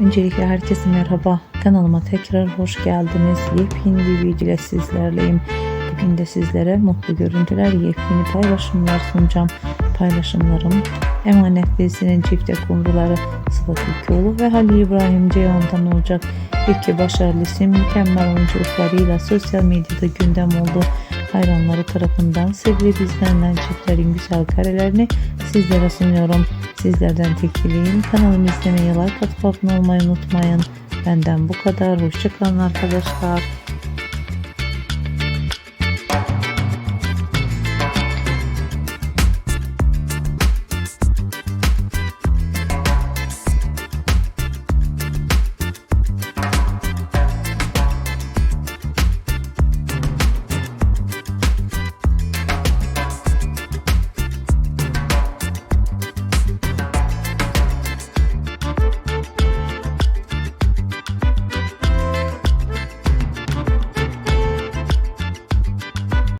Öncelikle herkese merhaba. Kanalıma tekrar hoş geldiniz. Yepyeni bir video ile sizlerleyim. Bugün de sizlere mutlu görüntüler, yepyeni paylaşımlar sunacağım. Paylaşımlarım Emanet dizisinin çifte kumruları Sıla Türkoğlu ve Halil İbrahim Ceyhan'dan olacak. İlki başarılı isim mükemmel oyunculuklarıyla sosyal medyada gündem oldu. Hayranları tarafından sevilip izlenen çiftlerin güzel karelerini sizlere sunuyorum. Sizlerden tek dileğim kanalımı izlemeyi, like atıp abone olmayı unutmayın. Benden bu kadar. Hoşçakalın arkadaşlar.